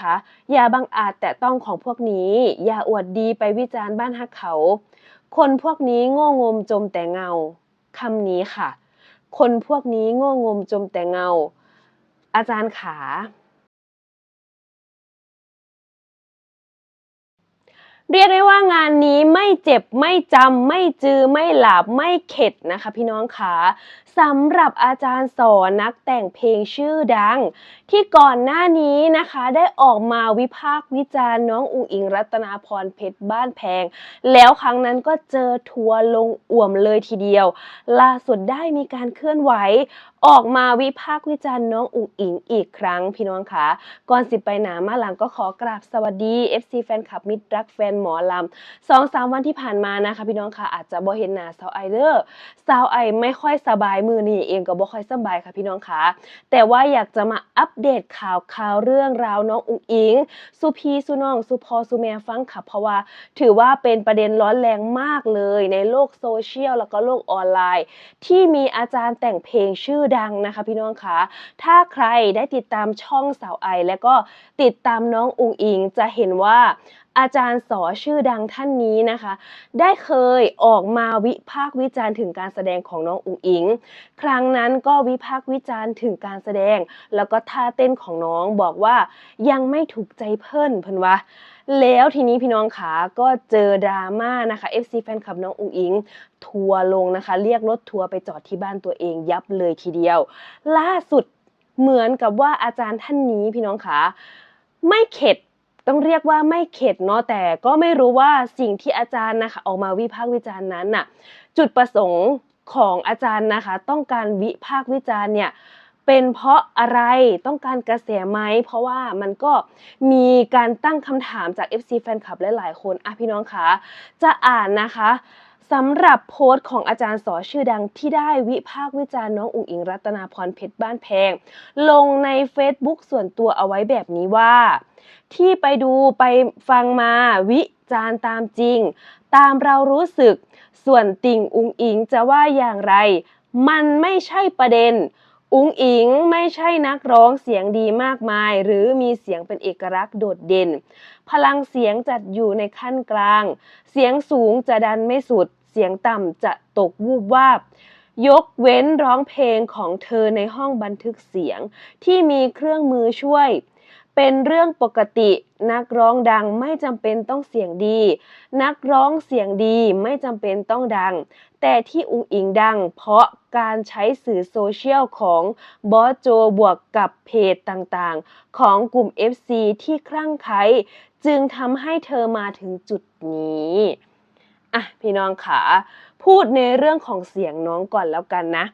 คะอย่าบังอาจแต่ต้องของพวกนี้ อย่าอวดดีไปวิจารณ์บ้านฮักเขา คนพวกนี้โง่งมจมแต่เงาคำนี้ค่ะ คนพวกนี้โง่งมจมแต่เงา อาจารย์ขาเรียกได้ว่างานนี้ม เจ็บไม่จำไม่จือไม่หลับไม่เข็ดนะคะ พี่น้องคะสำหรับอาจารย์สอนนักแต่งเพลงชื่อดัง ที่ก่อนหน้านี้นะคะได้ออกมาวิพากษ์วิจารณ์น้องอุ๋งอิงรัตนาพรเพชรบ้านแพง แล้วครั้งนั้นก็เจอทัวร์ลงอ่วมเลยทีเดียว ล่าสุดได้มีการเคลื่อนไหว ออกมาวิพากษ์วิจารณ์น้องอุ๋งอิงอีกครั้งพี่น้องคะก่อนสิไปหนามาหลังก็ขอกราบสวัสดี FC แฟนคลับมิตรรักแฟนหมอลำสองสามวันที่ผ่านมานะคะพี่น้องคะอาจจะบ่เห็นหน้าสาวไอเดอร์สาวไอไม่ค่อยสบายมือนี่เองก็บ่ค่อยสบายค่ะพี่น้องคะแต่ว่าอยากจะมาอัปเดตข่าวข่าวเรื่องราวน้องอุ๋งอิงสุพีสุน้องสุพอสุแมฟังค่ะเพราะว่าถือว่าเป็นประเด็นร้อนแรงมากเลยในโลกโซเชียลแล้วก็โลกออนไลน์ ที่มีอาจารย์แต่งเพลงชื่อดังนะคะพี่น้องคะถ้าใครได้ติดตามช่องสาวไอ และก็ติดตามน้องอุงอิงจะเห็นว่า อาจารย์สอชื่อดังท่านนี้นะคะ ได้เคยออกมาวิพากษ์วิจารณ์ถึงการแสดงของน้องอุ๋งอิง ครั้งนั้นก็วิพากษ์วิจารณ์ถึงการแสดง แล้วก็ท่าเต้นของน้องบอกว่ายังไม่ถูกใจเพิ่นเพิ่นว่าแล้วทีนี้พี่น้องขาก็เจอดราม่านะคะ FC แฟนคลับน้องอุ๋งอิง ทัวร์ลงนะคะ เรียกรถทัวร์ไปจอดที่บ้านตัวเองยับเลยทีเดียว ล่าสุดเหมือนกับว่าอาจารย์ท่านนี้พี่น้องขาไม่เข็ด ต้องเรียกว่าไม่เข็ดเนาะแต่ก็ไม่รู้ว่าสิ่งที่อาจารย์นะคะออกมาวิพากษ์วิจารณ์นั้นน่ะจุดประสงค์ของอาจารย์นะคะ ต้องการวิพากษ์วิจารณ์เนี่ยเป็นเพราะอะไรต้องการกระแสไหม เพราะว่ามันก็มีการตั้งคำถามจาก FC แฟนคลับหลายๆ คนอะพี่น้องคะจะอ่านนะคะ สำหรับโพสต์ของอาจารย์สอชื่อดังที่ได้วิพากษ์วิจารณ์น้องอุ๋งอิงรัตนาพรเพชรบ้านแพง ลงใน Facebook ส่วนตัวเอาไว้แบบนี้ว่า ที่ไปดูไปฟังมาวิจารณ์ตามจริง ตามเรารู้สึก ส่วนติ่งอุ๋งอิงจะว่าอย่างไร มันไม่ใช่ประเด็น อุ๋งอิงไม่ใช่นักร้องเสียงดีมากมาย หรือมีเสียงเป็นเอกลักษณ์โดดเด่น พลังเสียงจัดอยู่ในขั้นกลาง เสียงสูงจะดันไม่สุด สียงต่ำจะตกวูบวาบ ยกเว้นร้องเพลงของเธอในห้องบันทึกเสียง ที่มีเครื่องมือช่วย เป็นเรื่องปกติ นักร้องดังไม่จำเป็นต้องเสียงดี นักร้องเสียงดีไม่จำเป็นต้องดัง แต่ที่อุงอิงดัง เพราะการใช้สื่อโซเชียลของบอสโจบวกกับเพจต่างๆ ของกลุ่ม FC ที่คลั่งไคล้จึงทำให้เธอมาถึงจุดนี้ อะพี่น้องขาพูดในเรื่องของเสียงน้องก่อนแล้วกันนะ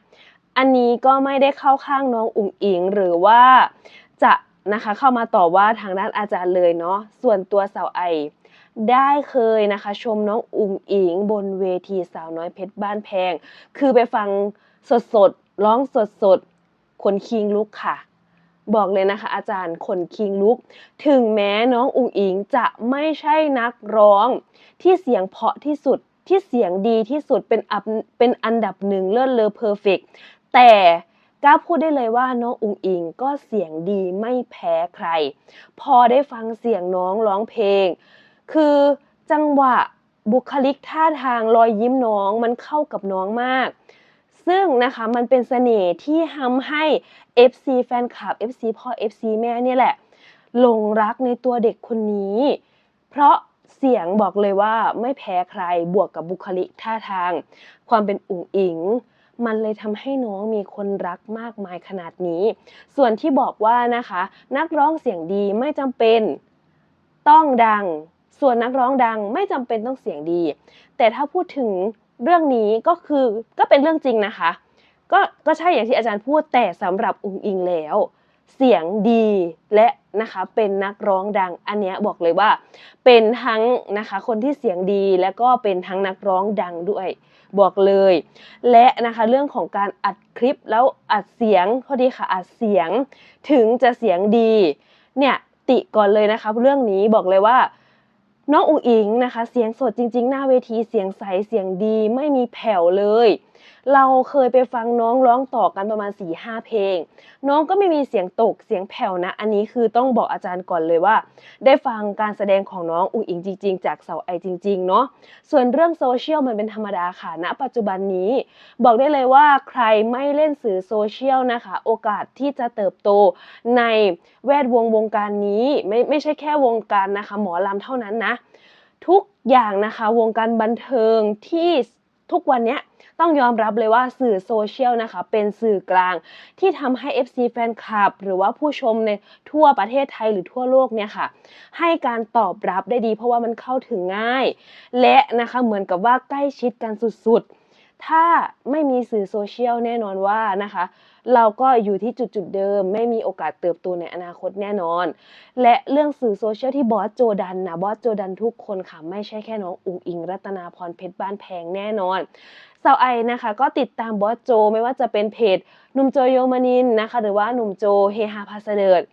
อันนี้ก็ไม่ได้เข้าข้างน้องอุ๋งอิงหรือว่าจะนะคะเข้ามาต่อว่าทางด้านอาจารย์เลยเนาะส่วนตัวสาวไอ ได้เคยนะคะ ชมน้องอุ๋งอิงบนเวทีสาวน้อยเพชรบ้านแพง คือไปฟังสดๆร้องสดๆขนคิงลุกค่ะ บอกเลยนะคะ อาจารย์ขนคิงลุก ถึงแม้น้องอุ๋งอิงจะไม่ใช่นักร้อง ที่เสียงเพาะที่สุดที่เสียงดีที่สุดเป็นอันเป็นอันดับหนึ่งเลิศเลอเพอร์เฟกแต่กล้าพูดได้เลยว่าน้องอุ๋งอิงก็เสียงดีไม่แพ้ใคร พอได้ฟังเสียงน้องร้องเพลง คือจังหวะบุคลิกท่าทางรอยยิ้มน้องมันเข้ากับน้องมาก ซึ่งนะคะมันเป็นเสน่ห์ที่ทำให้ FC แฟนคลับ FC พ่อ FC แม่เนี่ยแหละหลงรักในตัวเด็กคนนี้ เพราะเสียงบอกเลยว่าไม่แพ้ใครบวกกับบุคลิกท่าทาง ความเป็นอุ๋งอิง มันเลยทำให้น้องมีคนรักมากมายขนาดนี้ ส่วนที่บอกว่านะคะ นักร้องเสียงดีไม่จำเป็นต้องดัง ส่วนนักร้องดังไม่จำเป็นต้องเสียงดี แต่ถ้าพูดถึง เรื่องนี้ก็คือก็เป็นเรื่องจริงนะคะ ก็ก็ใช่อย่างที่อาจารย์พูดแต่สำหรับอุ๋งอิงแล้ว เสียงดีและนะคะเป็นนักร้องดังอันเนี้ยบอกเลยว่า เป็นทั้งนะคะคนที่เสียงดีและก็เป็นทั้งนักร้องดังด้วยบอกเลย และนะคะเรื่องของการอัดคลิปแล้วอัดเสียงพอดีค่ะอัดเสียงถึงจะเสียงดีเนี่ยติก่อนเลยนะคะเรื่องนี้บอกเลยว่า น้องอุ๋งอิงนะคะ เสียงสดจริง ๆ หน้าเวทีเสียงใสเสียงดีไม่มีแผ่วเลย เราเคยไปฟังน้องร้องต่อกันประมาณ4ี่ห้าเพลง น้องก็ไม่มีเสียงตกเสียงแผ่วนะ อันนี้คือต้องบอกอาจารย์ก่อนเลยว่า ได้ฟังการแสดงของน้องอุ๋งอิงจริง ๆ จากเสาไอจริงๆเนาะส่วนเรื่องโซเชียลมันเป็นธรรมดาค่ะณปัจจุบันนี้ บอกได้เลยว่าใครไม่เล่นสื่อโซเชียลนะคะ โอกาสที่จะเติบโตในแวดวงวงการนี้ไม่ไม่ใช่แค่วงการนะคะ หมอลำเท่านั้นนะ ทุกอย่างนะคะวงการบันเทิงที่ทุกวันเนี้ย ต้องยอมรับเลยว่าสื่อโซเชียลนะคะ เป็นสื่อกลางที่ทำให้ FC แฟนคลับ หรือว่าผู้ชมในทั่วประเทศไทยหรือทั่วโลกเนี่ยค่ะ ให้การตอบรับได้ดี เพราะว่ามันเข้าถึงง่าย และนะคะเหมือนกับว่าใกล้ชิดกันสุดๆ ถ้าไม่มีสื่อโซเชียลแน่นอนว่านะคะ เราก็อยู่ที่จุดจุดเดิม ไม่มีโอกาสเติบโตในอนาคตแน่นอน และเรื่องสื่อโซเชียลที่บอสโจดันนะบอสโจดันทุกคนค่ะ ไม่ใช่แค่น้องอุ๋งอิง รัตนาพรเพชรบ้านแพงแน่นอนสาวไอนะคะ ก็ติดตามบอสโจไม่ว่าจะเป็นเพจหนุ่มโจโยมานินนะคะ หรือว่าหนุ่มโจเฮฮาพาสเดิร์ด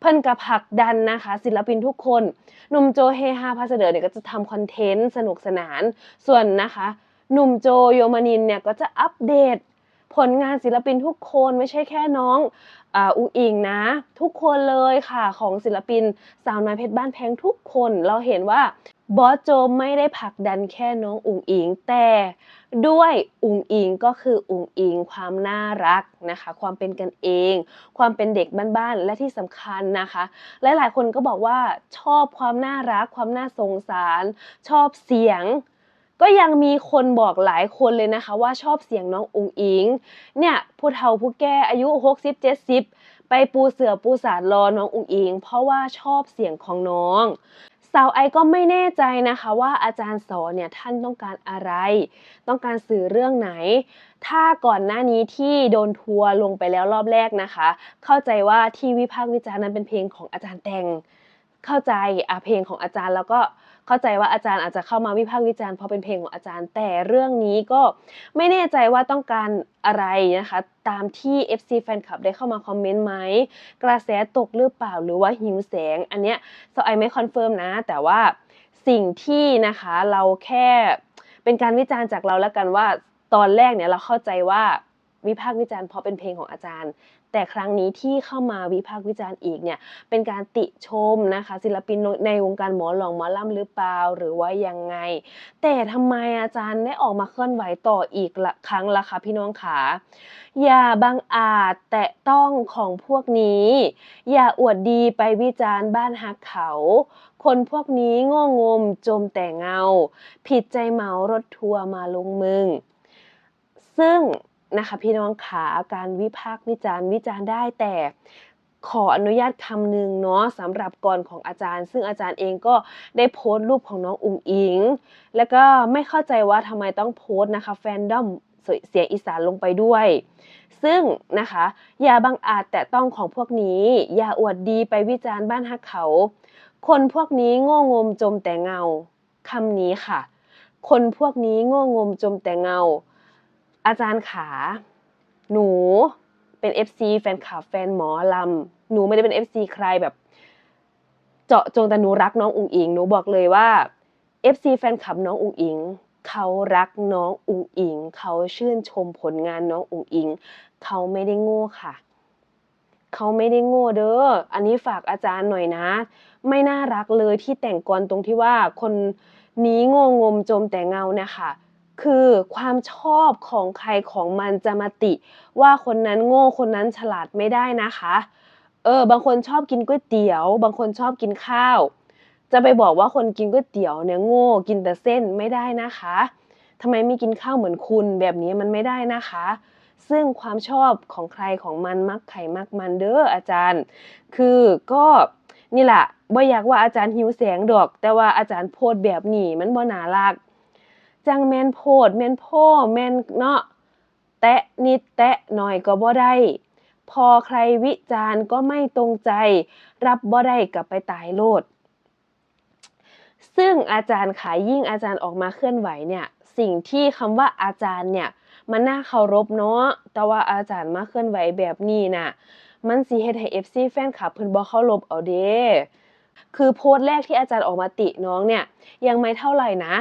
เพิ่นกับผักดันนะคะ ศิลปินทุกคนหนุ่มโจเฮฮาพาสเดิร์ดเนี่ยก็จะทำคอนเทนต์สนุกสนานส่วนนะคะ หนุ่มโจโยมานินเนี่ยก็จะอัปเดตผลงานศิลปินทุกคนไม่ใช่แค่น้องอุงอิงนะ ทุกคนเลยค่ะของศิลปินสาวน้อยเพชรบ้านแพงทุกคน เราเห็นว่าบอสโจไม่ได้ผลักดันแค่น้องอุงอิง แต่ด้วยอุงอิงก็คืออุงอิงความน่ารักนะคะ ความเป็นกันเอง ความเป็นเด็กบ้านๆและที่สำคัญนะคะหลายๆคนก็บอกว่าชอบความน่ารักความน่าสงสาร ชอบเสียง ก็ยังมีคนบอกหลายคนเลยนะคะ ว่าชอบเสียงน้องอุงอิง เนี่ยผู้เฒ่าผู้แก่อายุ 60 70 ไปปูเสือปูสาดรอน้องอุงอิง เพราะว่าชอบเสียงของน้องสาวไอก็ไม่แน่ใจนะคะว่าอาจารย์สอนเนี่ยท่านต้องการอะไร ต้องการสื่อเรื่องไหน ถ้าก่อนหน้านี้ที่โดนทัวร์ลงไปแล้วรอบแรกนะคะ เข้าใจว่าที่วิพากษ์วิจารณ์นั้นเป็นเพลงของอาจารย์แต่ง เข้าใจอะเพลงของอาจารย์แล้วก็ เข้าใจว่าอาจารย์อาจจะเข้ามาวิพากษ์วิจารณ์เพราะเป็นเพลงของอาจารย์ แต่เรื่องนี้ก็ไม่แน่ใจว่าต้องการอะไรนะคะ ตามที่ FC แฟนคลับได้เข้ามาคอมเมนต์ไหมกระแสตกหรือเปล่าหรือว่าหิวแสง อันเนี้ยสไอไม่คอนเฟิร์มนะ แต่ว่าสิ่งที่นะคะเราแค่เป็นการวิจารณ์จากเราแล้วกันว่าตอนแรกเนี่ยเราเข้าใจว่าวิพากษ์วิจารณ์เพราะเป็นเพลงของอาจารย์ แต่ครั้งนี้ที่เข้ามาวิพากษ์วิจารณ์อีกเนี่ยเป็นการติชมนะคะ ศิลปินในวงการหมอหลองหมอล่ำหรือเปล่าหรือว่ายังไง แต่ทำไมอาจารย์ได้ออกมาเคลื่อนไหวต่ออีกละครั้งละคะพี่น้องขาอย่าบังอาจแตะต้องของพวกนี้ อย่าอวดดีไปวิจารณ์บ้านฮักเขา คนพวกนี้โง่งมจมแต่เงา ผิดใจเหมารถทัวร์มาลงมึง ซึ่ง นะคะพี่น้องขาการวิพากษ์วิจารณ์วิจารณ์ได้แต่ขออนุญาตคำหนึ่งเนาะสำหรับกรของอาจารย์ ซึ่งอาจารย์เองก็ได้โพสต์รูปของน้องอุ๋งอิง แล้วก็ไม่เข้าใจว่าทำไมต้องโพสต์นะคะแฟนดอมเสียงอีสานลงไปด้วย ซึ่งนะคะอย่าบังอาจแต่ต้องของพวกนี้ อย่าอวดดีไปวิจารณ์บ้านฮักเขา คนพวกนี้โง่งมจมแต่เงาคำนี้ค่ะ คนพวกนี้โง่งมจมแต่เงา อาจารย์ขา หนูเป็น FC แฟนคลับแฟนหมอลำ หนูไม่ได้เป็น FC ใครแบบ เจาะจงแต่หนูรักน้องอุ๋งอิง หนูบอกเลยว่า FC แฟนคลับน้องอุ๋งอิงเขารักน้องอุ๋งอิง เขาชื่นชมผลงานน้องอุ๋งอิง เขาไม่ได้โง่ค่ะ เขาไม่ได้โง่เด้อ อันนี้ฝากอาจารย์หน่อยนะ ไม่น่ารักเลยที่แต่งกรตรงที่ว่าคนนี้โง่งมจมแต่เงาเนี่ยค่ะ คือความชอบของใครของมันจะมาติ ว่าคนนั้นโง่คนนั้นฉลาดไม่ได้นะคะ เออบางคนชอบกินก๋วยเตี๋ยว บางคนชอบกินข้าว จะไปบอกว่าคนกินก๋วยเตี๋ยวเนี่ยโง่กินแต่เส้นไม่ได้นะคะทำไมไม่กินข้าวเหมือนคุณแบบนี้มันไม่ได้นะคะ ซึ่งความชอบของใครของมันมักไข่มักมันเด้ออาจารย์ คือก็นี่แหละบ่อยากว่าอาจารย์หิวแสงดอก แต่ว่าอาจารย์โพดแบบนี้มันบ่น่ารัก จังแมนโพดแม่นโพแมนเนาะแตะนิดแตะหน่อยก็บ่ได้พอใครวิจารณ์ก็ไม่ตรงใจ รับบ่ได้กลับไปตายโลด ซึ่งอาจารย์ขายยิ่งอาจารย์ออกมาเคลื่อนไหวเนี่ย สิ่งที่คำว่าอาจารย์เนี่ยมันน่าเคารพเนาะแต่ว่าอาจารย์มาเคลื่อนไหวแบบนี้น่ะมันสิเฮ็ดให้ FC แฟนคลับเพิ่นบ่เคารพเอาเด้คือโพสต์แรกที่อาจารย์ออกมาติน้องเนี่ย ยังไม่เท่าไหร่นะ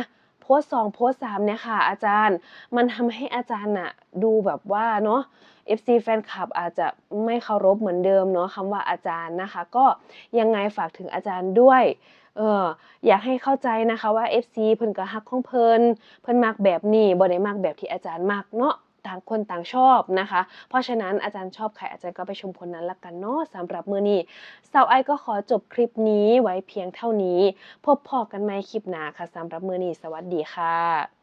พพสต์สองโพสต์สามเนี่ยค่ะอาจารย์ มันทำให้อาจารย์น่ะดูแบบว่าเนาะ FC แฟนคลับอาจจะไม่เคารพเหมือนเดิมเนาะคำว่าอาจารย์นะคะ ก็ยังไงฝากถึงอาจารย์ด้วยเอออยากให้เข้าใจนะคะว่า FC เพิ่นก็ฮักของเพิ่นเพิ่นมักแบบนี้บ่ได้มักแบบที่อาจารย์มักเนาะ ต่างคนต่างชอบนะคะ เพราะฉะนั้นอาจารย์ชอบใครอาจารย์ก็ไปชมคนนั้นละกันเนาะสำหรับมือนี้สาวไอก็ขอจบคลิปนี้ไว้เพียงเท่านี้ พบพอกันใหม่คลิปหน้าค่ะสำหรับมือนี้สวัสดีค่ะ